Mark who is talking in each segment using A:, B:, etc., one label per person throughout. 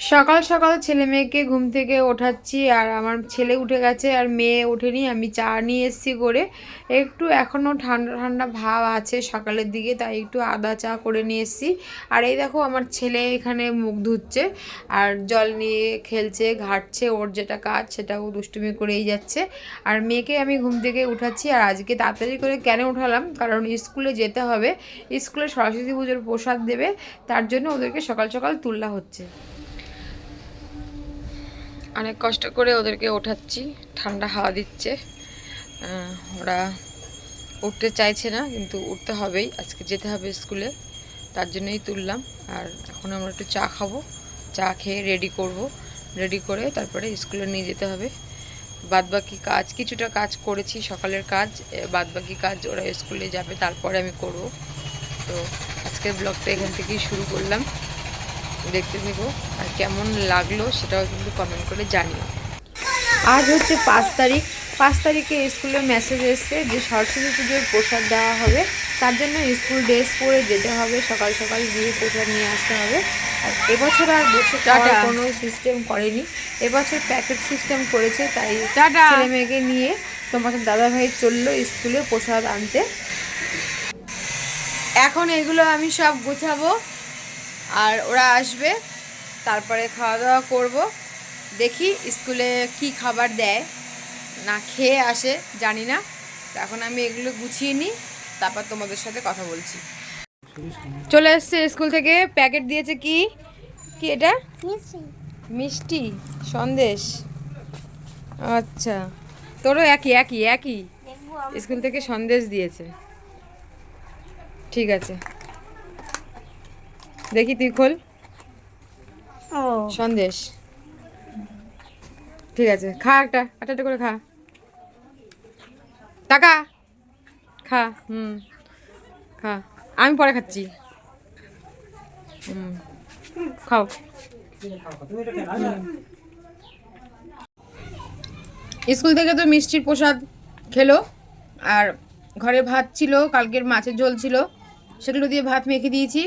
A: সকাল সকাল ছেলে মেয়েকে ঘুম থেকে ওঠাচ্ছি আর আমার ছেলে উঠে গেছে আর মেয়ে ওঠেনি, আমি চা নিয়ে এসেছি করে। একটু এখনও ঠান্ডা ঠান্ডা ভাব আছে সকালের দিকে, তাই একটু আদা চা করে নিয়ে এসেছি। আর এই দেখো আমার ছেলে এখানে মুখ ধুচ্ছে আর জল নিয়ে খেলছে, ঘাটছে, ওর যেটা কাজ সেটাও দুষ্টুমি করেই যাচ্ছে। আর মেয়েকে আমি ঘুম থেকে উঠাচ্ছি আর আজকে তাড়াতাড়ি করে কেন উঠালাম? কারণ স্কুলে যেতে হবে, স্কুলে সরস্বতী পুজোর প্রসাদ দেবে, তার জন্য ওদেরকে সকাল সকাল তুললা হচ্ছে। অনেক কষ্ট করে ওদেরকে ওঠাচ্ছি, ঠান্ডা হাওয়া দিচ্ছে। ওরা উঠতে চাইছে না, কিন্তু উঠতে হবেই। আজকে যেতে হবে স্কুলে, তার জন্যই তুললাম। আর এখন আমরা একটু চা খাব, চা খেয়ে রেডি করব। রেডি করে তারপরে স্কুলে নিয়ে যেতে হবে। বাদবাকি কাজ, কিছুটা কাজ করেছি, সকালের কাজ বাদবাকি কাজ ওরা স্কুলে যাবে, তারপরে আমি করব। তো আজকের ব্লগটা এখান থেকেই শুরু করলাম। দেখতে থেকো আর কেমন লাগল সেটাও কিন্তু কমেন্ট করে জানিও। আজ হচ্ছে পাঁচ তারিখ। পাঁচ তারিখে স্কুলে মেসেজ এসছে যে সরস্বতী পুজোর প্রসাদ দেওয়া হবে। তার জন্য স্কুল ড্রেস পরে যেতে হবে। সকাল সকাল গিয়ে প্রসাদ নিয়ে আসতে হবে। আর এবছর আর বসে
B: টাটা।
A: কোনো সিস্টেম করেনি। এবছর প্যাকেট সিস্টেম করেছে তাই
B: টাটা।
A: ছেলে মেয়েকে নিয়ে তোমাকে দাদা ভাই চলল স্কুলে প্রসাদ আনতে। এখন এগুলো আমি সব গোছাবো। আর ওরা আসবে তারপরে খাওয়া দাওয়া করব। দেখি স্কুলে কি খাবার দেয় না খেয়ে আসে জানি না। এখন আমি এগুলো গুছিয়ে নিই তারপর তোমাদের সাথে কথা বলছি। চলে এসছে স্কুল থেকে প্যাকেট দিয়েছে কি? কি এটা? মিষ্টি। সন্দেশ। আচ্ছা তোরও একই একই একই। স্কুল থেকে সন্দেশ দিয়েছে। ঠিক আছে। দেখি তুই খোল।
B: ও।
A: সন্দেশ। ঠিক আছে খা একটা একটা একটা করে খা। টাকা। খা হুম খা। আমি পরে খাচ্ছি। হুম খাও। স্কুল থেকে তো মিষ্টির প্রসাদ খেলো আর ঘরে ভাত ছিল কালকের মাছের ঝোল ছিল সেগুলো দিয়ে ভাত মেখে দিয়েছি।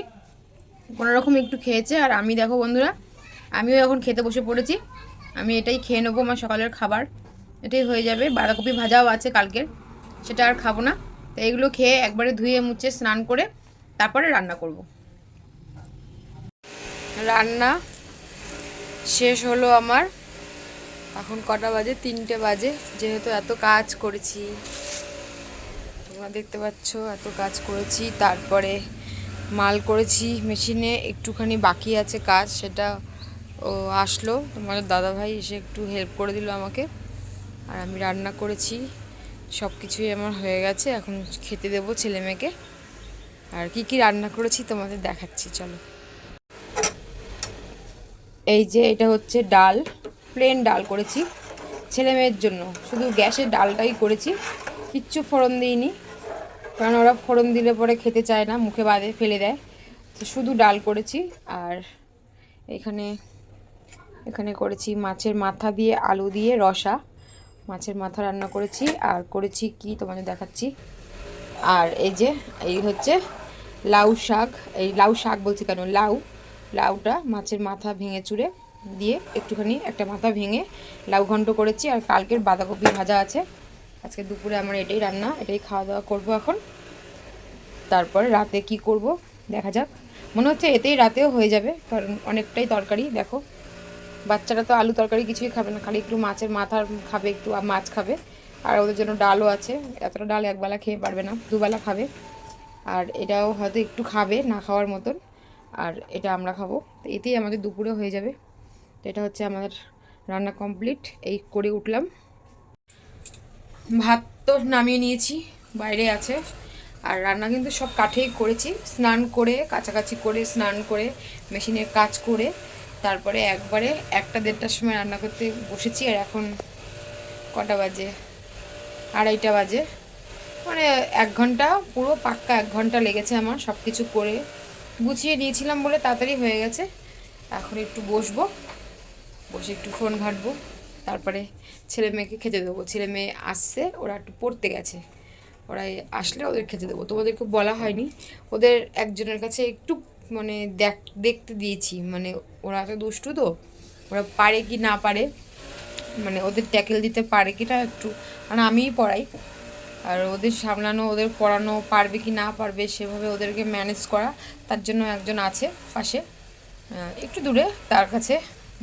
A: কোনো রকম একটু খেয়েছে আর আমি দেখো বন্ধুরা, আমিও এখন খেতে বসে পড়েছি। আমি এটাই খেয়ে নেব আমার সকালের খাবার। এটাই হয়ে যাবে, বাঁধাকপি ভাজাও আছে কালকের, সেটা আর খাব না। তো এগুলো খেয়ে একবারে ধুয়ে মুছে স্নান করে তারপরে রান্না করব। রান্না শেষ হলো আমার। এখন কটা বাজে? তিনটে বাজে। যেহেতু এত কাজ করেছি, তোমরা দেখতে পাচ্ছ এত কাজ করেছি। তারপরে মাল করেছি মেশিনে, একটুখানি বাকি আছে কাজ, সেটা, ও, আসলো। তোমাদের দাদাভাই এসে একটু হেল্প করে দিল আমাকে। আর আমি রান্না করেছি সব কিছুই আমার হয়ে গেছে, এখন খেতে দেবো ছেলে মেয়েকে। আর কি কি রান্না করেছি তোমাদের দেখাচ্ছি, চলো। এই যে এটা হচ্ছে ডাল প্লেন ডাল করেছি, ছেলে মেয়ের জন্য। শুধু গ্যাসের ডালটাই করেছি, কিচ্ছু ফোড়ন দিইনি। কারণ ওরা ফোড়ন দিলে পরে খেতে চায় না, মুখে বাদে ফেলে দেয়। তো শুধু ডাল করেছি আর এখানে এখানে করেছি মাছের মাথা দিয়ে আলু দিয়ে রসা। মাছের মাথা রান্না করেছি আর করেছি কি তোমাদের দেখাচ্ছি। আর এই যে, এই হচ্ছে লাউ শাক। এই লাউ শাক বলছি কেন? লাউ, লাউটা মাছের মাথা ভেঙে চুড়ে দিয়ে একটুখানি একটা মাথা ভেঙে লাউ ঘন্ট করেছি। আর কালকের বাঁধাকপি ভাজা আছে। আজকে দুপুরে আমার এটাই রান্না, এটাই খাওয়া দাওয়া করব এখন। তারপরে রাতে কি করব, দেখা যাক। মনে হচ্ছে এতেই রাতেও হয়ে যাবে, কারণ অনেকটাই তরকারি, দেখো। বাচ্চারা তো আলু তরকারি কিছুই খাবে না, খালি একটু মাছের মাথা খাবে, একটু মাছ খাবে। আর ওদের জন্য ডালও আছে, এতটা ডাল একবেলা খেয়ে পারবে না, দুবেলা খাবে। আর এটাও হয়তো একটু খাবে, না খাওয়ার মতন। আর এটা আমরা খাব। তো এতেই আমাদের দুপুরে হয়ে যাবে। তো এটা হচ্ছে আমাদের রান্না কমপ্লিট, এই করে উঠলাম। ভাত তো নামিয়ে নিয়েছি, বাইরে আছে। আর রান্না কিন্তু সব কাঠেই করেছি। স্নান করে, কাছাকাছি করে স্নান করে মেশিনের কাজ করে, তারপরে একবারে একটা দেড়টার সময় রান্না করতে বসেছি আর এখন কটা বাজে? আড়াইটা বাজে। মানে এক ঘণ্টা, পুরো পাক্কা এক ঘণ্টা লেগেছে আমার সব কিছু করে। গুছিয়ে নিয়েছিলাম বলে তাড়াতাড়ি হয়ে গেছে। এখন একটু বসবো, বসে একটু ফোন ঘাটবো। তারপরে ছেলে মেয়েকে খেতে দেবো। ছেলে মেয়ে আসছে, ওরা একটু পড়তে গেছে। ওরা আসলে ওদের খেতে দেবো। তোমাদেরকে বলা হয়নি। ওদের একজনের কাছে একটু মানে দেখ, দেখতে দিয়েছি। মানে ওরা তো দুষ্টু তো, ওরা পারে কি না পারে মানে ওদের ট্যাকেল দিতে পারে কিটা একটু। মানে আমিই পড়াই। আর ওদের সামলানো, ওদের পড়ানো পারবে কি না পারবে সেভাবে ওদেরকে ম্যানেজ করা। তার জন্য একজন আছে পাশে। একটু দূরে, তার কাছে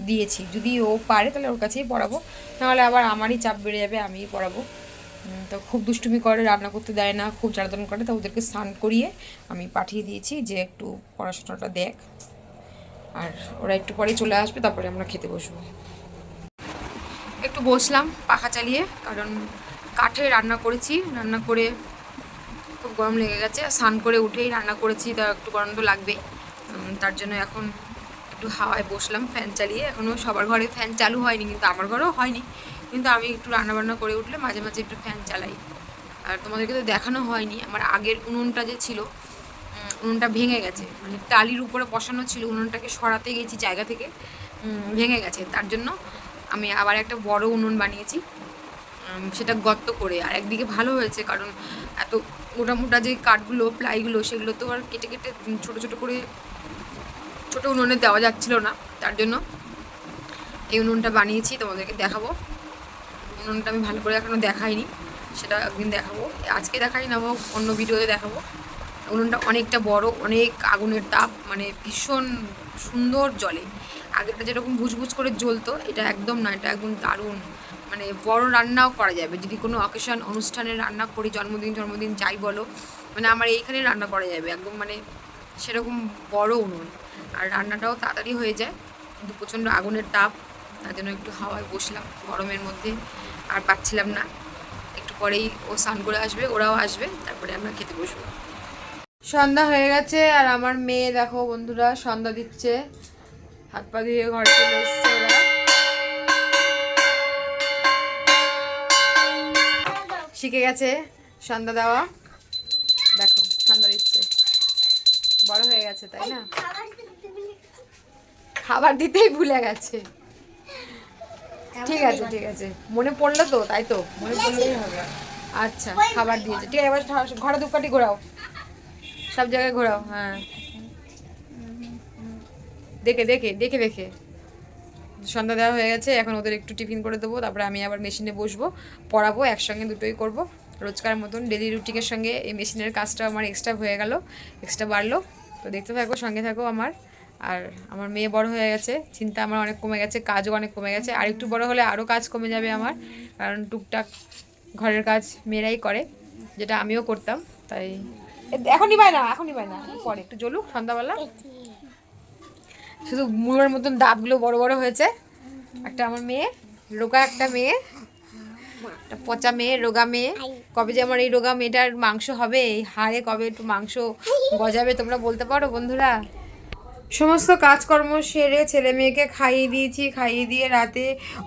A: দিয়েছি। যদি ও পারে তাহলে ওর কাছেই পড়াবো। নাহলে আবার আমারই চাপ বেড়ে যাবে আমিই পড়াবো। তো খুব দুষ্টুমি করে রান্না করতে দেয় না খুব জ্বালাতন করে তো ওদেরকে স্নান করিয়ে আমি পাঠিয়ে দিয়েছি যে একটু পড়াশোনাটা দেখ। আর ওরা একটু পরেই চলে আসবে তারপরে আমরা খেতে বসবো। একটু বসলাম পাখা চালিয়ে কারণ কাঠে রান্না করেছি রান্না করে খুব গরম লেগে গেছে। স্নান করে উঠেই রান্না করেছি তা একটু গরম তো লাগবেই। উম, তার জন্য এখন একটু হাওয়ায় বসলাম ফ্যান চালিয়ে। এখনও সবার ঘরে ফ্যান চালু হয়নি, কিন্তু আমার ঘরেও হয়নি। কিন্তু আমি একটু রান্না বান্না করে উঠলে মাঝে মাঝে একটু ফ্যান চালাই। আর তোমাদেরকে তো দেখানো হয়নি, আমার আগের উনুনটা যে ছিল উনুনটা ভেঙে গেছে। মানে টালির উপরে বসানো ছিল, উনুনটাকে সরাতে গেছি জায়গা থেকে ভেঙে গেছে। তার জন্য আমি আবার একটা বড় উনুন বানিয়েছি সেটা গর্ত করে। আর একদিকে ভালো হয়েছে, কারণ এত মোটা মোটা যে কাঠগুলো প্লাইগুলো সেগুলো তো আর কেটে কেটে ছোট ছোট করে ছোট উনুনে দেওয়া যাচ্ছিল না, তার জন্য এই উনুনটা বানিয়েছি, তোমাদেরকে দেখাবো। উনুনটা আমি ভালো করে এখনও দেখাইনি, সেটা একদিন দেখাবো। আজকে দেখাই না অন্য ভিডিওতে দেখাবো। উনুনটা অনেকটা বড়, অনেক আগুনের তাপ মানে ভীষণ সুন্দর জলে। আগেরটা যেরকম বুজবুজ করে জ্বলতো, এটা একদম না, এটা একদম দারুণ। মানে বড় রান্নাও করা যাবে, যদি কোনো অকেশন অনুষ্ঠানে রান্না করি, জন্মদিন জন্মদিন যাই বলো মানে আমার এইখানে রান্না করা যাবে, একদম মানে সেরকম বড় উনুন। আর রান্নাটাও তাড়াতাড়ি হয়ে যায়। কিন্তু প্রচণ্ড আগুনের তাপ, তার জন্য একটু হাওয়ায় বসলাম গরমের মধ্যে, আর পাচ্ছিলাম না। একটু পরেই ও স্নান করে আসবে, ওরাও আসবে, তারপরে আমরা খেতে বসবো। সন্ধ্যা হয়ে গেছে, আর আমার মেয়ে দেখো বন্ধুরা, সন্ধ্যা দিচ্ছে। হাত পা ধুয়ে ঘরে চলে এসছে ওরা। শিখে গেছে সন্ধ্যা দেওয়া। দেখো, সন্ধ্যা দিচ্ছে। বড় হয়ে গেছে, তাই না? খাবার দিতেই ভুলে গেছে। ঠিক আছে ঠিক আছে। মনে পড়ল তো তাই তো? মনে পড়লেই হবে। আচ্ছা খাবার দিয়েছে। ঠিক আছে এবার ঘরে ধূপকাঠি ঘোরাও। সব জায়গায় ঘোরাও হ্যাঁ। দেখে দেখে দেখে দেখে। সন্ধ্যা দেওয়া হয়ে গেছে এখন ওদের একটু টিফিন করে দেবো তারপরে আমি আবার মেশিনে বসবো পড়াবো একসঙ্গে দুটোই করব। রোজকার মতন ডেলি রুটিনের সঙ্গে এই মেশিনের কাজটা আমার এক্সট্রা হয়ে গেল এক্সট্রা বাড়লো। তো দেখতে থাকো সঙ্গে থাকো আমার। আর আমার মেয়ে বড় হয়ে গেছে চিন্তা আমার অনেক কমে গেছে কাজও অনেক কমে গেছে আর একটু বড় হলে আরও কাজ কমে যাবে আমার কারণ টুকটাক ঘরের কাজ মেয়েরাই করে যেটা আমিও করতাম তাই এখনই এখন নিবাই না এখনই নিবাই না পরে একটু জ্বলুক সন্ধ্যাবেলা। শুধু মুড়োর মতন দাঁতগুলো বড় বড় হয়েছে একটা আমার মেয়ে রোগা একটা মেয়ে একটা পচা মেয়ে রোগা মেয়ে কবে যে আমার এই রোগা মেয়েটার মাংস হবে এই হাড়ে কবে একটু মাংস গজাবে তোমরা বলতে পারো বন্ধুরা? সমস্ত কাজকর্ম সেরে ছেলে মেয়েকে খাইয়ে দিয়েছি, খাইয়ে দিয়ে রাতে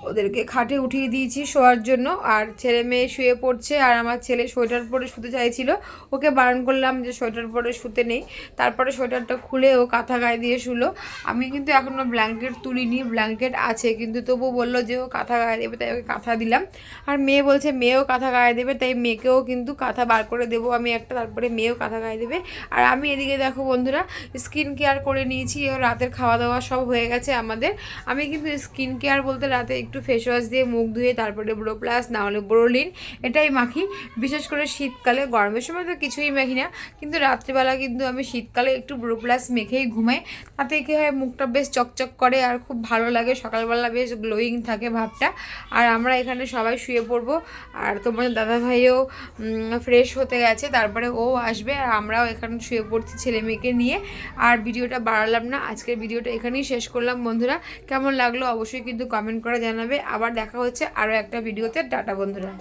A: ওদেরকে খাটে উঠিয়ে দিয়েছি শোয়ার জন্য। আর ছেলে মেয়ে শুয়ে পড়ছে আর আমার ছেলে সোয়েটার পরে শুতে চাইছিল। ওকে বারণ করলাম যে সোয়েটার পরে শুতে নেই। তারপরে সোয়েটারটা খুলে ও কাঁথা গায়ে দিয়ে শুলো। আমি কিন্তু এখনও ব্ল্যাঙ্কেট তুলিনি, ব্ল্যাঙ্কেট আছে। কিন্তু তবু বলল যে ও কাঁথা গায়ে দেবে, তাই ওকে কাঁথা দিলাম। আর মেয়ে বলছে, মেয়েও কাঁথা গায়ে দেবে, তাই মেয়েকেও কিন্তু কাঁথা বার করে দেবো আমি একটা, তারপরে মেয়েও কাঁথা গায়ে দেবে। আর আমি এদিকে দেখো বন্ধুরা, স্কিন কেয়ার করে নিয়েছি। ও রাতের খাওয়া দাওয়া সব হয়ে গেছে আমাদের। আমি কিন্তু স্কিন কেয়ার বলতে রাতে একটু ফেস ওয়াশ দিয়ে মুখ ধুয়ে তারপরে ব্রো প্লাস না হলে ব্রোলিন এটাই মাখি। বিশেষ করে শীতকালে, গরমের সময় তো কিছুই মাখি না। কিন্তু রাত্রিবেলা কিন্তু আমি শীতকালে একটু ব্রো প্লাস মেখেই ঘুমাই। তাতে কি হয়, মুখটা বেশ চকচক করে আর খুব ভালো লাগে। সকালবেলা বেশ গ্লোয়িং থাকে ভাবটা। আর আমরা এখানে সবাই শুয়ে পড়ব। আর তোমাদের দাদাভাইও ফ্রেশ হতে গেছে। তারপরে ও আসবে। আর আমরাও এখানে শুয়ে পড়ছি ছেলে মেয়েকে নিয়ে। আর ভিডিওটা বাড়ালাম না। আজকের ভিডিওটা এখানেই শেষ করলাম বন্ধুরা। কেমন লাগল অবশ্যই কিন্তু কমেন্ট করে জানাবে। আবার দেখা হচ্ছে আরও একটা ভিডিওতে। টাটা বন্ধুরা।